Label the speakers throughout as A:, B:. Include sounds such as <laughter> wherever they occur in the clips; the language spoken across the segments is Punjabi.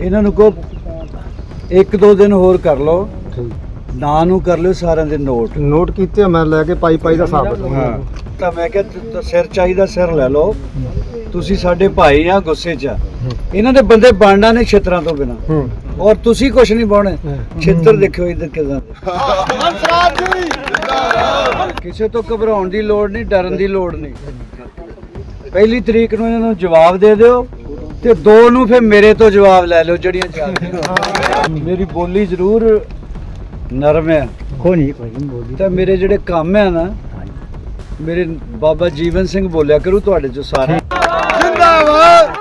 A: ਇਹਨਾਂ ਨੂੰ ਕੋ ਇੱਕ ਦੋ ਦਿਨ ਹੋਰ ਕਰ ਲਓ। ਨਾਂ ਨੂੰ ਕਰ ਲਿਓ ਸਾਰਿਆਂ ਦੇ ਨੋਟ।
B: ਨੋਟ ਕੀਤੇ ਆ, ਮੈਂ ਲੈ ਕੇ ਪਾਈ ਪਾਈ ਦਾ ਹਿਸਾਬ।
A: ਹਾਂ। ਤਾਂ ਮੈਂ ਕਿਹਾ ਤੁ- ਤੁ- ਸਿਰ ਚਾਹੀਦਾ ਸਿਰ ਲੈ ਲਓ। ਤੁਸੀਂ ਸਾਡੇ ਭਾਈ ਆ ਗੁੱਸੇ 'ਚ ਆ। ਇਹਨਾਂ ਦੇ ਬੰਦੇ ਬਣਨਾ ਨੇ ਛਿੱਤਰਾਂ ਤੋਂ ਬਿਨਾ।
B: ਹੂੰ।
A: ਔਰ ਤੁਸੀਂ ਕੁਛ ਨਹੀਂ ਬਾਉਣੇ ਛਿੱਤਰ ਦੇਖਿਓ ਇਧਰ ਕਿਦਾਂ। ਕਿਸੇ ਤੋਂ ਘਬਰਾਉਣ ਦੀ ਲੋੜ ਨਹੀਂ ਡਰਨ ਦੀ ਲੋੜ ਨਹੀਂ। ਪਹਿਲੀ ਤਰੀਕ ਨੂੰ ਇਹਨਾਂ ਨੂੰ ਜਵਾਬ ਦੇ ਦਿਓ। ਤੇ ਦੋ ਨੂੰ ਫਿਰ ਮੇਰੇ ਤੋਂ ਜਵਾਬ ਲੈ ਲਿਓ ਜਿਹੜੀਆਂ ਚਾਹੀਦੀਆਂ ਮੇਰੀ ਬੋਲੀ ਜ਼ਰੂਰ ਨਰਮ ਹੈ।
B: ਕੋਈ ਨਹੀਂ ਕੋਈ ਨਹੀਂ ਬੋਲੀ
A: ਤਾਂ ਮੇਰੇ ਜਿਹੜੇ ਕੰਮ ਹੈ ਨਾ ਮੇਰੇ ਬਾਬਾ ਜੀਵਨ ਸਿੰਘ ਬੋਲਿਆ ਕਰੂ ਤੁਹਾਡੇ ਚੋਂ ਸਾਰੇ
B: ਜਿੰਦਾਬਾਦ!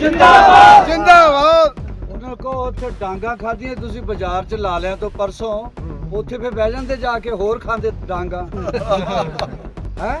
B: ਜਿੰਦਾਬਾਦ! ਜਿੰਦਾਬਾਦ!
A: ਉਹਨਾਂ ਕੋ ਉੱਥੇ ਡਾਂਗਾ ਖਾਧੀਆਂ ਤੁਸੀਂ ਬਾਜ਼ਾਰ 'ਚ ਲਾ ਲਿਆ ਤੋਂ ਪਰਸੋਂ ਉੱਥੇ ਫੇ ਬਹਿ ਜਾਂਦੇ ਜਾ ਕੇ ਹੋਰ ਖਾਂਦੇ ਡਾਂਗਾ। ਹੈ?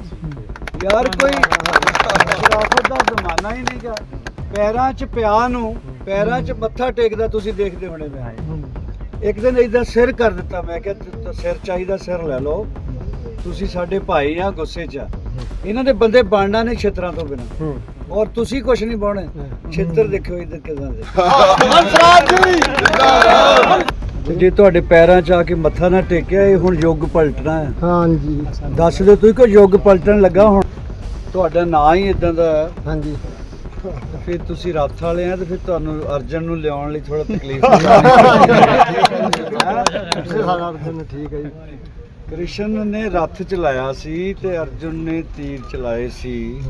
A: ਯਾਰ ਕੋਈ ਸ਼ਰਾਫਤ ਦਾ ਜ਼ਮਾਨਾ ਹੀ ਨਹੀਂਗਾ ਪੈਰਾਂ 'ਚ ਪਿਆ ਨੂੰ ਪੈਰਾਂ 'ਚ ਮੱਥਾ ਟੇਕਦਾ ਤੁਸੀਂ ਦੇਖਦੇ ਹੋਣੇ ਮੈਂ। ਇੱਕ ਦਿਨ ਇਦਾਂ ਸਿਰ ਕਰ ਦਿੱਤਾ ਮੈਂ ਕਿਹਾ ਸਿਰ ਚਾਹੀਦਾ ਸਿਰ ਲੈ ਲਓ। ਤੁਸੀਂ ਸਾਡੇ ਭਾਈ ਆ ਗੁੱਸੇ 'ਚ। ਇਹਨਾਂ ਦੇ ਬੰਦੇ ਬਣਨਾ ਨੇ ਛਿੱਤਰਾਂ ਤੋਂ ਬਿਨਾ। ਔਰ ਤੁਸੀਂ ਕੁਛ ਨਹੀਂ ਬਾਉਣੇ ਛਿੱਤਰ ਦੇਖਿਓ ਇਧਰ ਕਿਦਾਂ ਦੇ।
B: ਹੰਸਰਾਜ ਜੀ! ਜਿੰਦਾਬਾਦ
A: ਤੇ ਜੇ ਤੁਹਾਡੇ ਪੈਰਾਂ 'ਚ ਆ ਕੇ ਮੱਥਾ ਨਾ ਟੇਕਿਆ ਇਹ ਹੁਣ ਯੁੱਗ ਪਲਟਣਾ ਹੈ।
B: ਹਾਂਜੀ।
A: ਦੱਸ ਦਿਓ ਤੁਸੀਂ ਕਿ ਯੁੱਗ ਪਲਟਣ ਲੱਗਾ ਹੁਣ? ਤੁਹਾਡਾ ਨਾਂ ਹੀ ਇਦਾਂ ਦਾ ਹੈ,
B: ਹਾਂਜੀ।
A: ਤੇ ਫਿਰ ਤੁਸੀਂ ਰੱਥ ਵਾਲੇ ਆ ਤੇ ਫਿਰ ਤੁਹਾਨੂੰ ਅਰਜਨ ਨੂੰ ਲਿਆਉਣ ਲਈ ਥੋੜਾ ਤਕਲੀਫ <laughs>
B: ਠੀਕ ਹੈ ਜੀ।
A: ਕ੍ਰਿਸ਼ਨ ਨੇ ਰੱਥ ਚਲਾਇਆ ਸੀ ਤੇ ਅਰਜੁਨ ਨੇ ਤੀਰ ਚਲਾਏ ਸੀ।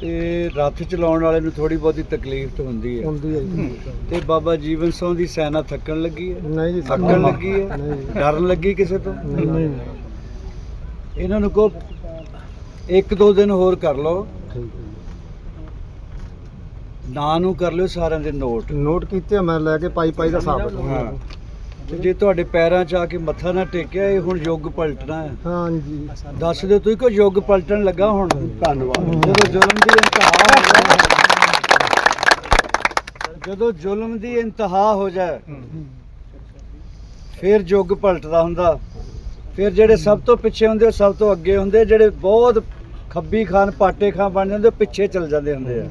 A: ਤੇ ਰੱਥ ਚਲਾਉਣ ਵਾਲੇ ਨੂੰ ਥੋੜੀ ਬਹੁਤੀ ਤਕਲੀਫ ਤਾਂ ਹੁੰਦੀ ਹੈ।
B: ਹੁੰਦੀ ਹੈ ਜੀ।
A: ਤੇ ਬਾਬਾ ਜੀਵਨ ਸਿੰਘ ਦੀ ਸੈਨਾ ਥੱਕਣ ਲੱਗੀ ਹੈ।
B: ਨਹੀਂ ਜੀ
A: ਥੱਕਣ ਲੱਗੀ ਹੈ।
B: ਨਹੀਂ ਜੀ।
A: ਡਰਨ ਲੱਗੀ ਕਿਸੇ ਤੋਂ?
B: ਨਹੀਂ ਨਹੀਂ।
A: ਇਹਨਾਂ ਨੂੰ ਕੋ ਇੱਕ ਦੋ ਦਿਨ ਹੋਰ ਕਰ ਲਓ। ਨਾਂ ਨੂੰ ਕਰ ਲਿਓ ਸਾਰਿਆਂ ਦੇ ਨੋਟ।
B: ਨੋਟ ਕੀਤੇ ਆ, ਮੈਂ ਲੈ ਕੇ ਪਾਈ ਪਾਈ ਦਾ ਹਿਸਾਬ
A: ਹਾਂ। ਤੇ ਜੇ ਤੁਹਾਡੇ ਪੈਰਾਂ 'ਚ ਆ ਕੇ ਮੱਥਾ ਨਾ ਟੇਕਿਆ ਇਹ ਹੁਣ ਯੁੱਗ ਪਲਟਣਾ ਹੈ।
B: ਹਾਂਜੀ।
A: ਦੱਸ ਦਿਓ ਤੁਸੀਂ ਕਿ ਯੁੱਗ ਪਲਟਣ ਲੱਗਾ ਹੁਣ?
B: ਧੰਨਵਾਦ।
A: ਜਦੋਂ ਜ਼ੁਲਮ ਦੀ ਇੰਤਹਾ ਹੋ ਜਾਏ ਜਦੋਂ ਜ਼ੁਲਮ ਦੀ ਇੰਤਹਾ ਹੋ ਜਾਏ ਫਿਰ ਯੁੱਗ ਪਲਟਦਾ ਹੁੰਦਾ। ਫਿਰ ਜਿਹੜੇ ਸਭ ਤੋਂ ਪਿੱਛੇ ਹੁੰਦੇ ਉਹ ਸਭ ਤੋਂ ਅੱਗੇ ਹੁੰਦੇ ਜਿਹੜੇ ਬਹੁਤ ਖੱਬੀ ਖਾਨ ਪਾਟੇ ਖਾਨ ਬਣ ਜਾਂਦੇ ਪਿੱਛੇ ਚਲ ਜਾਂਦੇ ਹੁੰਦੇ ਆ।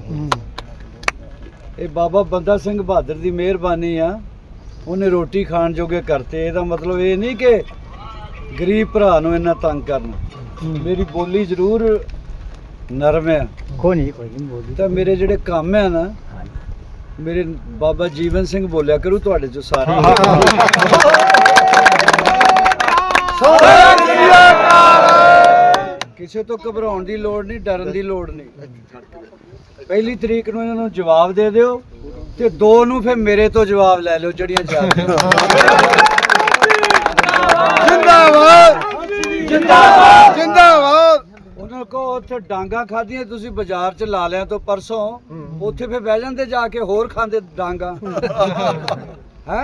A: ਇਹ ਬਾਬਾ ਬੰਦਾ ਸਿੰਘ ਬਹਾਦਰ ਦੀ ਮਿਹਰਬਾਨੀ ਆ। ਉਹਨੇ ਰੋਟੀ ਖਾਣ ਜੋਗੇ ਕਰਤੇ। ਇਹਦਾ ਮਤਲਬ ਇਹ ਨਹੀਂ ਕਿ ਗਰੀਬ ਭਰਾ ਨੂੰ ਇੰਨਾ ਤੰਗ ਕਰਨਾ। ਮੇਰੀ ਬੋਲੀ ਜ਼ਰੂਰ ਨਰਮ ਹੈ
B: ਕੋਈ ਨਹੀਂ ਕੋਈ ਨਹੀਂ ਬੋਲੀ
A: ਤਾਂ ਮੇਰੇ ਜਿਹੜੇ ਕੰਮ ਹੈ ਨਾ ਮੇਰੇ ਬਾਬਾ ਜੀਵਨ ਸਿੰਘ ਬੋਲਿਆ ਕਰੂ ਤੁਹਾਡੇ ਚੋਂ ਸਾਰੇ <laughs> ਕਿਸੇ ਤੋਂ ਘਬਰਾਉਣ ਦੀ ਲੋੜ ਨਹੀਂ ਡਰਨ ਦੀ ਲੋੜ ਨਹੀਂ। ਪਹਿਲੀ ਤਰੀਕ ਨੂੰ ਇਹਨਾਂ ਨੂੰ ਜਵਾਬ ਦੇ ਦਿਓ ਤੇ ਦੋ ਨੂੰ ਫਿਰ ਮੇਰੇ ਤੋਂ ਜਵਾਬ ਲੈ ਲਿਓ ਜਿਹੜੀਆਂ
B: ਜਿੰਦਾਬਾਦ। ਜਿੰਦਾਬਾਦ। ਜਿੰਦਾਬਾਦ।
A: ਉਹਨਾਂ ਕੋ ਉੱਥੇ ਡਾਂਗਾ ਖਾਧੀਆਂ ਤੁਸੀਂ ਬਾਜ਼ਾਰ 'ਚ ਲਾ ਲਿਆ ਤੋਂ ਪਰਸੋਂ। ਉੱਥੇ ਫੇ ਬਹਿ ਜਾਂਦੇ ਜਾ ਕੇ ਹੋਰ ਖਾਂਦੇ ਡਾਂਗਾ। ਹੈ?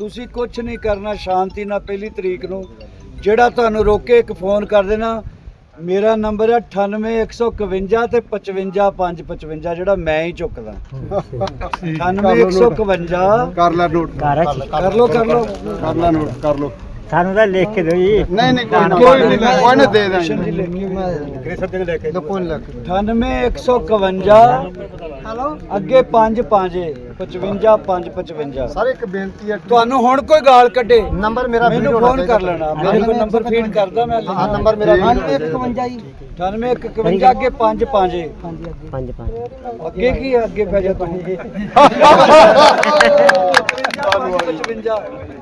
A: ਤੁਸੀਂ ਕੁਛ ਨਹੀਂ ਕਰਨਾ ਸ਼ਾਂਤੀ ਨਾਲ ਪਹਿਲੀ ਤਰੀਕ ਨੂੰ। ਜਿਹੜਾ ਤੁਹਾਨੂੰ ਰੋਕੇ ਇੱਕ ਫੋਨ ਕਰ ਦੇਣਾ ਮੇਰਾ ਨੰਬਰ ਹੈ 98151 ਤੇ 55555 ਜਿਹੜਾ ਮੈਂ ਹੀ ਚੁੱਕਦਾ। 98151
B: ਕਰ ਲੈ ਨੋਟ।
A: ਕਰ ਲੋ। ਕਰ ਲੋ
B: ਕਰ ਲੈ ਨੋਟ ਕਰ ਲੋ
C: ਸਾਨੂੰ ਤਾਂ ਲਿਖ ਕੇ ਦਿਓ ਜੀ।
B: ਨਹੀਂ ਨਹੀਂ ਕੋਈ ਕੋਈ ਨਹੀਂ ਕੋਈ ਨਾ ਦੇ ਦਾਂਗੇ ਕੋਈ ਲੱਗ
A: 98151 ਹਲੋ ਅੱਗੇ 5 5 55 5 55
B: ਸਾਰੇ ਇੱਕ ਬੇਨਤੀ ਹੈ
A: ਤੁਹਾਨੂੰ ਹੁਣ ਕੋਈ ਗਾਲ ਕੱਢੇ।
B: ਨੰਬਰ ਮੇਰਾ
A: ਮੈਨੂੰ ਫੋਨ ਕਰ ਲੈਣਾ। ਮੇਰੇ ਕੋਲ ਨੰਬਰ ਫੀਡ ਕਰਦਾ ਮੈਂ
B: ਹਾਂ ਨੰਬਰ ਮੇਰਾ
A: 9151 ਜੀ। 98151 ਅੱਗੇ 5 5
C: ਪੰਜ ਪੰਜ।
A: ਅੱਗੇ ਕੀ ਹੈ? ਅੱਗੇ ਪੈ ਜਾ ਤੂੰ। <laughs> 55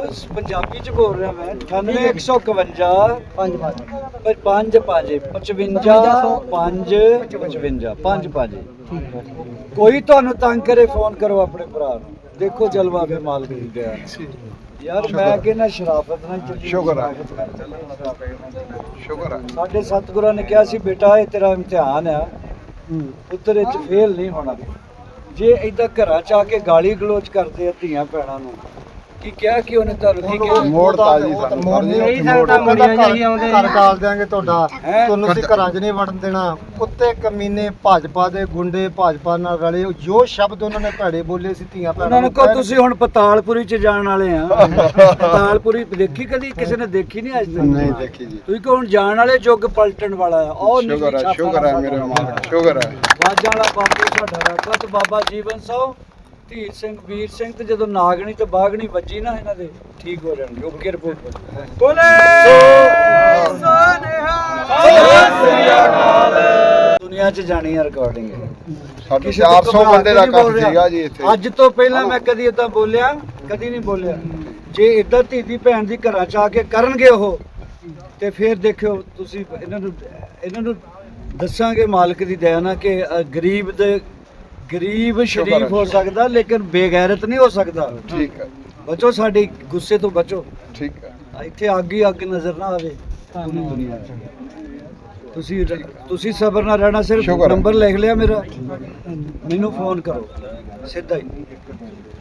A: ਉਸ ਪੰਜਾਬੀ ਚ ਬੋਲ ਰਿਹਾ ਮੈਂ। 98151 5 5 5 55 5 55 5 5 ਕੋਈ ਤੁਹਾਨੂੰ ਤੰਗ ਕਰੇ ਫੋਨ ਕਰੋ ਆਪਣੇ ਭਰਾ ਨੂੰ। ਦੇਖੋ ਜਲਵਾ ਫੇ ਮਾਲਕ ਦੀ ਦਇਆ ਯਾਰ ਮੈਂ ਕਹਿੰਦਾ ਸ਼ਰਾਫਤ ਨਾਲ ਚੱਲੀ
B: ਸ਼ੁਕਰ
A: ਚੱਲੀ।
B: ਸ਼ੁਕਰ ਹੈ
A: ਸਾਡੇ ਸਤਿਗੁਰਾਂ ਨੇ ਕਿਹਾ ਸੀ ਬੇਟਾ ਇਹ ਤੇਰਾ ਇਮਤਿਹਾਨ ਆ। ਪੁੱਤਰ ਇਹ ਚ ਫੇਲ ਨਹੀਂ ਹੋਣਾ। ਜੇ ਏਦਾਂ ਘਰਾਂ ਚ ਆ ਕੇ ਗਾਲੀ ਗਲੋਚ ਕਰਦੇ ਆ ਧੀਆਂ ਭੈਣਾਂ ਨੂੰ ਕੀ ਕਿਹਾ ਕਿ ਉਹਨੇ ਤੁਹਾਨੂੰ ਕੀ ਕਿਹਾ?
B: ਮੋੜ ਤਾਜੀ ਸਾਨੂੰ
C: ਮੋੜ ਨਹੀਂ ਸਕਦਾ, ਮੁੰਡਿਆਂ ਜਿਹੇ ਹੀ ਆਉਂਦੇ
D: ਘਰ ਕਾਲ ਦਿਆਂਗੇ ਤੁਹਾਡਾ? ਤੁਹਾਨੂੰ ਅਸੀਂ ਘਰਾਂ 'ਚ ਨਹੀਂ ਵੜਨ ਦੇਣਾ। ਕੁੱਤੇ ਕਮੀਨੇ ਭਾਜਪਾ ਦੇ ਗੁੰਡੇ ਭਾਜਪਾ ਨਾਲ ਰਲੇ ਜੋ ਸ਼ਬਦ ਉਹਨਾਂ ਨੇ ਭੈੜੇ ਬੋਲੇ ਸੀ ਧੀਆਂ ਭੈਣਾਂ
A: ਉਹਨਾਂ ਨੂੰ ਕਹੋ ਤੁਸੀਂ ਹੁਣ ਪਤਾਲਪੁਰੀ ਚ ਜਾਣ ਵਾਲੇ ਆ। <laughs> ਪਤਾਲਪੁਰੀ ਦੇਖੀ ਕਦੀ? ਕਿਸੇ ਨੇ ਦੇਖੀ ਨਹੀਂ ਅੱਜ ਤੱਕ?
B: ਨਹੀਂ ਦੇਖੀ ਜੀ।
A: ਤੁਸੀਂ ਕਹੋ ਹੁਣ ਜਾਣ ਵਾਲੇ ਯੁੱਗ ਪਲਟਣ ਵਾਲਾ ਆ। ਉਹ
B: ਸ਼ੁਕਰ ਹੈ ਸ਼ੁਕਰ ਹੈ ਮੇਰੇ ਮਾਲਕ ਸ਼ੁਕਰ ਹੈ।
A: ਬਾਜਾਂ ਵਾਲਾ ਬਾਪੂ ਸਾਡਾ ਰਕਤ ਬਾਬਾ ਜੀਵਨ ਸੋ ਧੀਰ ਸਿੰਘ ਵੀਰ ਸਿੰਘ ਤੇ ਜਦੋਂ ਨਾਗਣੀ ਤੇ ਬਾਗਣੀ ਵੱਜੀ ਨਾ ਇਹਨਾਂ ਦੇ ਠੀਕ ਹੋ ਜਾਣਗੇ ਓਕੇ ਰਿਪੋਰਟ ਬੋਲੇ ਦੁਨੀਆ 'ਚ ਜਾਣੀ ਹੈ ਰਿਕਾਰਡਿੰਗ
B: ਸਾਡੇ
A: ਕਿਸੇ ਤੋਂ
B: 400
A: ਘਬਰਾ
B: ਬੰਦੇ
A: ਕੇ
B: ਦਾ ਕੰਮ। ਸੀਗਾ ਜੀ ਇੱਥੇ।
A: ਅੱਜ ਤੋਂ ਪਹਿਲਾਂ ਮੈਂ ਕਦੀ ਇਦਾਂ ਬੋਲਿਆ ਕਦੀ ਨਹੀਂ ਬੋਲਿਆ। ਜੇ ਇਦਾਂ ਧੀ ਦੀ ਭੈਣ ਦੀ ਘਰਾਂ ਚ ਆ ਕੇ ਕਰਨਗੇ ਉਹ ਤੇ ਫਿਰ ਦੇਖਿਓ ਤੁਸੀਂ ਇਹਨਾਂ ਨੂੰ ਇਹਨਾਂ ਨੂੰ ਦੱਸਾਂਗੇ ਮਾਲਕ ਦੀ ਦਇਆ ਨਾਲ ਕਿ ਗਰੀਬ ਦੇ ਗਰੀਬ ਸ਼ਰੀਫ ਹੋ ਸਕਦਾ ਲੇਕਿਨ ਬੇਗੈਰਤ ਨਹੀਂ ਹੋ ਸਕਦਾ।
B: ਠੀਕ ਹੈ।
A: ਬਚੋ ਸਾਡੇ ਗੁੱਸੇ ਤੋਂ ਬਚੋ।
B: ਠੀਕ ਹੈ।
A: ਇੱਥੇ ਅੱਗ ਹੀ ਅੱਗ ਨਜ਼ਰ ਨਾ ਆਵੇ ਪੂਰੀ ਦੁਨੀਆ 'ਚ। ਤੁਸੀਂ ਤੁਸੀਂ ਸਬਰ ਨਾਲ ਰਹਿਣਾ ਸਿਰਫ। ਨੰਬਰ ਲਿਖ ਲਿਆ ਮੇਰਾ। ਮੈਨੂੰ ਫੋਨ ਕਰੋ ਸਿੱਧਾ ਹੀ।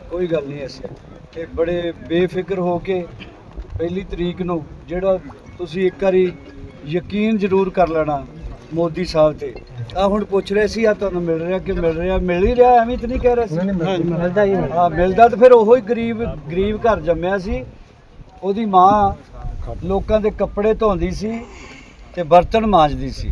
A: ਕੋਈ ਗੱਲ ਨਹੀਂ ਐਸੀ। ਤੇ ਬੜੇ ਬੇਫਿਕਰ ਹੋ ਕੇ ਪਹਿਲੀ ਤਰੀਕ ਨੂੰ ਜਿਹੜਾ ਤੁਸੀਂ ਇੱਕ ਵਾਰੀ ਯਕੀਨ ਜ਼ਰੂਰ ਕਰ ਲੈਣਾ। ਮੋਦੀ ਸਾਹਿਬ ਤੇ। ਆ ਹੁਣ ਪੁੱਛ ਰਹੇ ਸੀ ਆ ਤੁਹਾਨੂੰ ਮਿਲ ਰਿਹਾ ਕਿ ਮਿਲ ਰਿਹਾ? ਮਿਲ ਹੀ ਰਿਹਾ ਐਵੇਂ ਤਾਂ ਨਹੀਂ ਕਹਿ ਰਹੇ ਸੀ।
C: ਮਿਲਦਾ ਹੀ
A: ਹਾਂ ਮਿਲਦਾ ਤਾਂ ਫਿਰ ਉਹੋ ਹੀ ਗਰੀਬ ਗਰੀਬ ਘਰ ਜੰਮਿਆ ਸੀ। ਉਹਦੀ ਮਾਂ ਲੋਕਾਂ ਦੇ ਕੱਪੜੇ ਧੋਂਦੀ ਸੀ ਤੇ ਬਰਤਨ ਮਾਂਜਦੀ ਸੀ।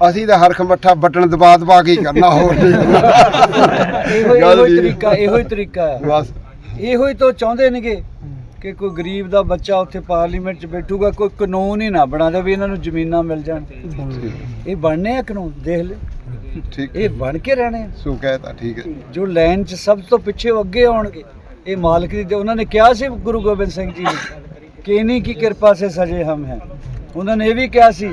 B: ਅਸੀਂ ਤਾਂ ਹਰਖ ਮੱਠਾ ਬਟਨ ਦਬਾ ਦਬਾ ਕੇ ਕਰਨਾ ਹੋਰ
A: ਇਹੋ ਹੀ ਤਰੀਕਾ ਇਹੋ ਹੀ ਤਰੀਕਾ
B: ਬਸ।
A: ਇਹੋ ਹੀ ਤੋਂ ਚਾਹੁੰਦੇ ਨੇਗੇ ਕਿ ਕੋਈ ਗਰੀਬ ਦਾ ਬੱਚਾ ਉੱਥੇ ਪਾਰਲੀਮੈਂਟ 'ਚ ਬੈਠੂਗਾ ਕੋਈ ਕਾਨੂੰਨ ਹੀ ਨਾ ਬਣਾ ਦੇ ਵੀ ਇਹਨਾਂ ਨੂੰ ਜ਼ਮੀਨਾਂ ਮਿਲ ਜਾਣ। ਇਹ ਬਣਨੇ ਆ ਕਾਨੂੰਨ ਦੇਖ ਲੈ।
B: ਠੀਕ।
A: ਇਹ ਬਣ ਕੇ ਰਹਿਣੇ
B: ਸੋ ਕਹਿਤਾ ਠੀਕ ਹੈ।
A: ਜੋ ਲਾਈਨ 'ਚ ਸਭ ਤੋਂ ਪਿੱਛੇ ਅੱਗੇ ਆਉਣਗੇ ਇਹ ਮਾਲਕ ਦੀ ਉਹਨਾਂ ਨੇ ਕਿਹਾ ਸੀ ਗੁਰੂ ਗੋਬਿੰਦ ਸਿੰਘ ਜੀ ਨੇ ਕਿ ਇਨੀ ਕੀ ਕਿਰਪਾ ਸੇ ਸਜੇ ਹਮ ਹੈ। ਉਹਨਾਂ ਨੇ ਇਹ ਵੀ ਕਿਹਾ ਸੀ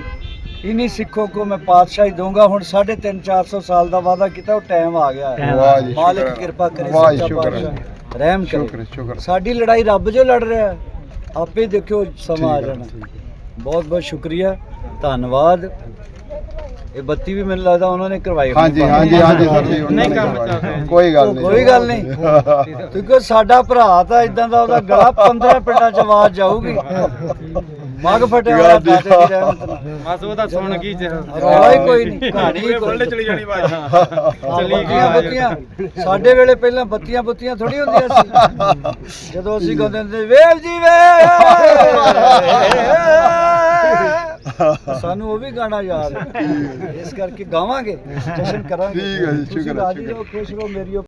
A: ਇन्हीं ਸਿੱਖੋਂ ਕੋ ਮੈਂ ਪਾਤਸ਼ਾਹੀ ਦਊਂਗਾ ਹੁਣ 3.5 400 ਸਾਲ ਦਾ ਵਾਅਦਾ ਕੀਤਾ ਉਹ ਟਾਈਮ ਆ ਗਿਆ ਹੈ
B: ਵਾਹ ਜੀ
A: ਮਾਲਕ। ਕਿਰਪਾ ਕਰੇ
B: ਵਾਹ ਜੀ,
A: ਸੱਚਾ
B: ਸ਼ੁਕਰ ਹੈ।
A: ਪਾਤਸ਼ਾਹ ਰਹਿਮ
B: ਸ਼ੁਕਰ
A: ਕਰੇ
B: ਹੈ, ਸ਼ੁਕਰ।
A: ਸਾਡੀ ਲੜਾਈ ਰੱਬ ਜੋ ਲੜ ਰਿਹਾ ਹੈ ਆਪੇ ਦੇਖਿਓ ਸਮਾਂ ਆ ਜਾਣਾ। ਬਹੁਤ ਬਹੁਤ ਸ਼ੁਕਰੀਆ ਧੰਨਵਾਦ ਇਹ ਬੱਤੀ ਵੀ ਮੈਨੂੰ ਲੱਗਦਾ ਉਹਨਾਂ ਨੇ ਕਰਵਾਈ ਹੋਣੀ
B: ਹਾਂਜੀ। ਹਾਂਜੀ ਹਾਂਜੀ ਸਰ ਜੀ ਉਹਨਾਂ
C: ਨਹੀਂ
B: ਨੇ
C: ਰਿਹਾ।
B: ਕੋਈ ਗੱਲ ਨਹੀਂ
A: ਕੋਈ ਗੱਲ ਨਹੀਂ ਕਿਉਂਕਿ ਸਾਡਾ ਭਰਾ ਤਾਂ ਇਦਾਂ ਦਾ ਉਹਦਾ ਗਲਾ 15 ਪਿੰਡਾਂ ਚ ਆਵਾਜ਼ ਜਾਊਗੀ ਮਗ ਫਟਿਆ ਹੋਇਆ ਦਾਤੇ ਦੀ ਰਹਿਮਤ ਨਾਲ
C: ਬਸ ਉਹਦਾ ਸੁਣ ਕੀ ਚ।
A: ਰੌਲਾ ਹੀ ਕੋਈ ਨਹੀਂ। ਕਹਾਣੀ ਹੀ ਕੋਈ।
C: ਚਲੀ ਜਾਣੀ ਬਾਤ
A: ਚੱਲੀ ਗਈਆਂ ਬੱਤੀਆਂ ਸਾਡੇ ਵੇਲੇ ਪਹਿਲਾਂ ਬੱਤੀਆਂ ਬੁੱਤੀਆਂ ਥੋੜੀ ਹੁੰਦੀਆਂ ਸੀ। ਜਦੋਂ ਅਸੀਂ ਗਾਉਂਦੇ ਹੁੰਦੇ ਵੇਲ ਜੀ ਵੇ ਸਾਨੂੰ ਉਹ ਵੀ ਗਾਣਾ ਯਾਦ ਹੈ। ਇਸ ਕਰਕੇ ਗਾਵਾਂਗੇ ਜਸ਼ਨ ਕਰਾਂਗੇ।
B: ਠੀਕ ਹੈ ਜੀ, ਸ਼ੁਕਰ ਹੈ,
A: ਰਾਜੀ
B: ਸ਼ੁਕਰ।
A: ਰਹੋ ਖੁਸ਼ ਰਹੋ ਮੇਰੀ